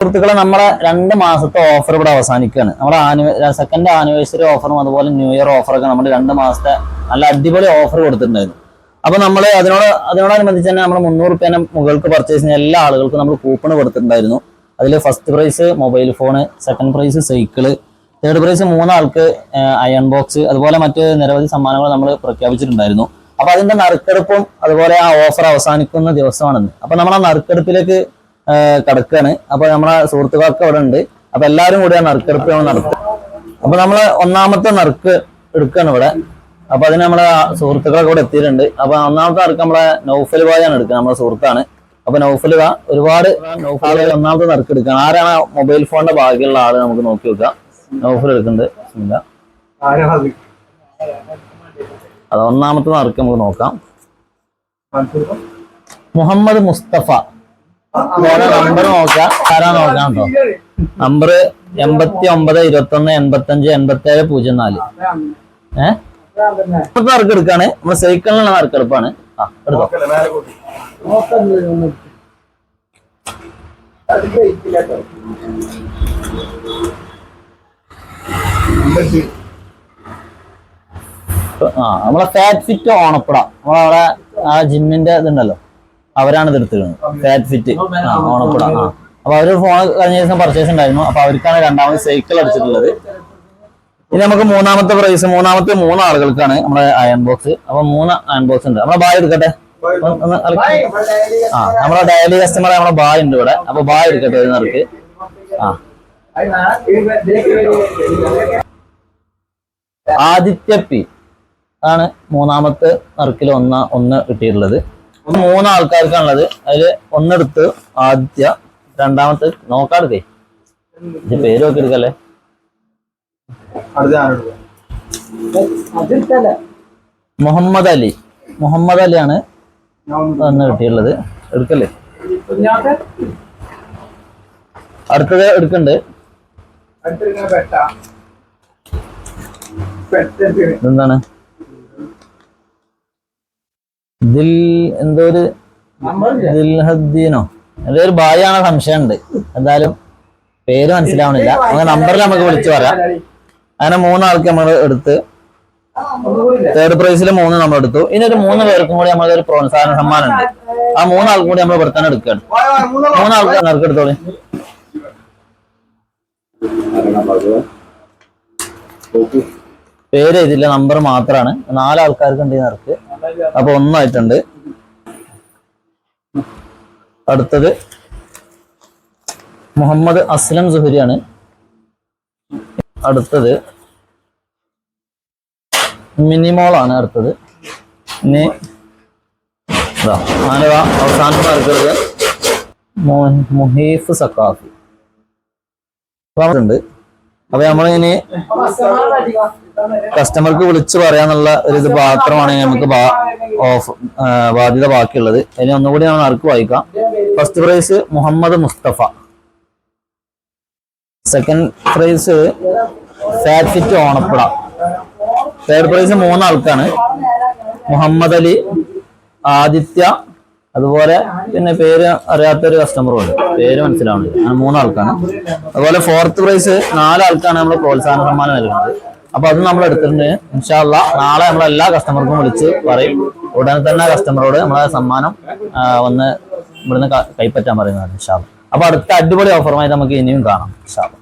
സുഹൃത്തുക്കളെ നമ്മളെ രണ്ട് മാസത്തെ ഓഫർ ഇവിടെ അവസാനിക്കുകയാണ്. നമ്മുടെ ആനിവേ സെക്കൻഡ് ആനിവേഴ്സറി ഓഫറും അതുപോലെ ന്യൂ ഇയർ ഓഫറൊക്കെ നമ്മൾ രണ്ട് മാസത്തെ നല്ല അടിപൊളി ഓഫർ കൊടുത്തിട്ടുണ്ടായിരുന്നു. അപ്പൊ നമ്മൾ അതിനോട് അതിനോടനുബന്ധിച്ച് തന്നെ നമ്മൾ മുന്നൂറ് രൂപേനെ മുകൾക്ക് പർച്ചേസ് ചെയ്യുന്ന എല്ലാ ആളുകൾക്കും നമ്മൾ കൂപ്പൺ കൊടുത്തിട്ടുണ്ടായിരുന്നു. അതിൽ first prize mobile phone second prize cycle third prize മൂന്നാൾക്ക് iron box അതുപോലെ മറ്റ് നിരവധി സമ്മാനങ്ങൾ നമ്മൾ പ്രഖ്യാപിച്ചിട്ടുണ്ടായിരുന്നു. അപ്പൊ അതിന്റെ നറുക്കെടുപ്പും അതുപോലെ ആ ഓഫർ അവസാനിക്കുന്ന ദിവസമാണെന്ന്. അപ്പൊ നമ്മൾ ആ നറുക്കെടുപ്പിലേക്ക് കിടക്കാണ്. അപ്പൊ നമ്മളെ സുഹൃത്തുക്കളൊക്കെ അവിടെ ഉണ്ട് അപ്പൊ എല്ലാരും കൂടി ആ നറുക്കെടുപ്പ് നടത്തുക അപ്പൊ നമ്മൾ ഒന്നാമത്തെ നറുക്ക് എടുക്കാണ് ഇവിടെ. അപ്പൊ അതിന് നമ്മളെ സുഹൃത്തുക്കളൊക്കെ ഇവിടെ എത്തിയിട്ടുണ്ട്. അപ്പൊ ഒന്നാമത്തെ നറുക്ക് നമ്മളെ നൗഫൽ ബായാണ് എടുക്കുക നമ്മളെ സുഹൃത്താണ്. അപ്പൊ നൗഫൽ ബാ ഒരുപാട് ആളുകൾ ഒന്നാമത്തെ നറുക്ക് എടുക്കണം. ആരാണ് മൊബൈൽ ഫോണിന്റെ ഭാഗ്യമുള്ള ആൾ നമുക്ക് നോക്കി നോക്കാം. നൗഫൽ എടുക്കുന്നുണ്ട്. അത് ഒന്നാമത്തെ നറുക്ക് നമുക്ക് നോക്കാം. മുഹമ്മദ് മുസ്തഫ. നമ്പർ നോക്കാം ആരാ നോക്കാം കേട്ടോ നമ്പർ എൺപത്തി ഒമ്പത് ഇരുപത്തി ഒന്ന് എൺപത്തി അഞ്ച് എൺപത്തി പൂജ്യം നാല് ഏഹ് എടുക്കാണ്. നമ്മുടെ സൈക്കിളിനുള്ള നറുക്കെടുപ്പാണ് ആ എടുത്തോ. ആ നമ്മളെ ഫാറ്റ് ഫിറ്റ് ഓണപ്പട. നമ്മളവിടെ ആ ജിമ്മിന്റെ ഇതുണ്ടല്ലോ. അവരാണ് ഇതെടുത്തിരുന്നത്. ഫാറ്റ് ഫിറ്റ് ആ ഓണപ്പട. ആ. അപ്പൊ അവർ ഫോൺ കഴിഞ്ഞ ദിവസം പർച്ചേസ് ഉണ്ടായിരുന്നു. അപ്പൊ അവർക്കാണ് രണ്ടാമത് സൈക്കിൾ അടിച്ചിട്ടുള്ളത്. ഇനി നമുക്ക് മൂന്നാമത്തെ പ്രൈസ് മൂന്നാമത്തെ മൂന്ന് ആളുകൾക്കാണ് നമ്മുടെ അയൺ ബോക്സ് അപ്പൊ മൂന്ന് അയൺ ബോക്സ് ഉണ്ട്. നമ്മളെ ബായ് എടുക്കട്ടെ? ആ നമ്മളെ ഡയലി കസ്റ്റമർ നമ്മളെ ബായ് ഉണ്ട് ഇവിടെ. അപ്പൊ ബായ് എടുക്കട്ടെ ഒരു നറുക്ക്. ആ. ആദിത്യ പി ആണ് മൂന്നാമത്തെ നറുക്കിൽ ഒന്ന ഒന്ന് കിട്ടിയിട്ടുള്ളത്. മൂന്ന് ആൾക്കാർക്കാണുള്ളത് അതിൽ ഒന്നെടുത്ത് ആദ്യ രണ്ടാമത്തെ നോക്കാടുക്കേ പേര് നോക്കി എടുക്കല്ലേ മുഹമ്മദ് അലി. മുഹമ്മദ് അലിയാണ് ഒന്ന് കിട്ടിയിട്ടുള്ളത്. എടുക്കല്ലേ? അടുത്തത് എടുക്കണ്ട്. ഇതെന്താണ്? ദിൽ എന്തോ ഒരു ദിൽഹദ്ദീനോ? എന്തോ ഒരു ഭാര്യയാണ് സംശയമുണ്ട്. എന്തായാലും പേര് മനസ്സിലാവണില്ല. അങ്ങനെ നമ്പറിൽ നമുക്ക് വിളിച്ചു പറയാം. അങ്ങനെ മൂന്നാൾക്ക് നമ്മൾ എടുത്ത് തേർഡ് പ്രൈസിൽ മൂന്ന് നമ്മൾ എടുത്തു. ഇനി ഒരു മൂന്ന് പേർക്കും കൂടി നമ്മൾ ഒരു പ്രോത്സാഹന സമ്മാനം ഉണ്ട്. ആ മൂന്നാൾക്കും കൂടി നമ്മൾ ഇവിടെ തന്നെ എടുക്കുകയാണ് മൂന്നാൾക്ക് നിനക്ക് എടുത്തോളി? പേര് ഇതില്ല നമ്പർ മാത്രമാണ് നാലാൾക്കാർക്ക് ഉണ്ട് ഈ നറുക്ക് അപ്പൊ ഒന്നായിട്ടുണ്ട്. അടുത്തത് മുഹമ്മദ് അസ്ലം സുഹരിയാണ്. അടുത്തത് മിനിമോളാണ് അടുത്തത്. ഇനി ആനവ അവസാനത്തെ നറുക്കരുത് മുഹീഫ് സക്കാഫി ഉണ്ട് അപ്പൊ നമ്മളിനി കസ്റ്റമർക്ക് വിളിച്ചു പറയാന്നുള്ള ഒരു ഇത് മാത്രമാണ് നമുക്ക് ഓഫ് ബാധ്യത ബാക്കിയുള്ളത്. ഇനി ഒന്നുകൂടി നമ്മൾ ആർക്ക് വായിക്കാം. First prize Muhammad Mustafa. Second prize ഫാറ്റ്ഫിറ്റ് ഓണപ്പുഴ. Third prize മൂന്നാൾക്കാണ്. മുഹമ്മദ് അലി ആദിത്യ അതുപോലെ പിന്നെ പേര് അറിയാത്തൊരു കസ്റ്റമറും ഉണ്ട്. പേര് മനസ്സിലാവുന്നില്ല അങ്ങനെ മൂന്നാൾക്കാണ്. അതുപോലെ ഫോർത്ത് പ്രൈസ് നാലാൾക്കാണ് നമ്മൾ പ്രോത്സാഹന സമ്മാനം നൽകുന്നത്. അപ്പൊ അത് നമ്മൾ എടുത്തിട്ടുണ്ട്. ഇൻഷാല്ല നാളെ നമ്മൾ എല്ലാ കസ്റ്റമർക്കും വിളിച്ച് പറയും. ഉടനെ തന്നെ കസ്റ്റമറോട് നമ്മളെ സമ്മാനം വന്ന് ഇവിടുന്ന് കൈപ്പറ്റാൻ പറയുന്നതാണ് ഇൻഷാല്ല അപ്പൊ അടുത്ത അടിപൊളി ഓഫറുമായി നമുക്ക് ഇനിയും കാണാം. ഇൻഷാല്ല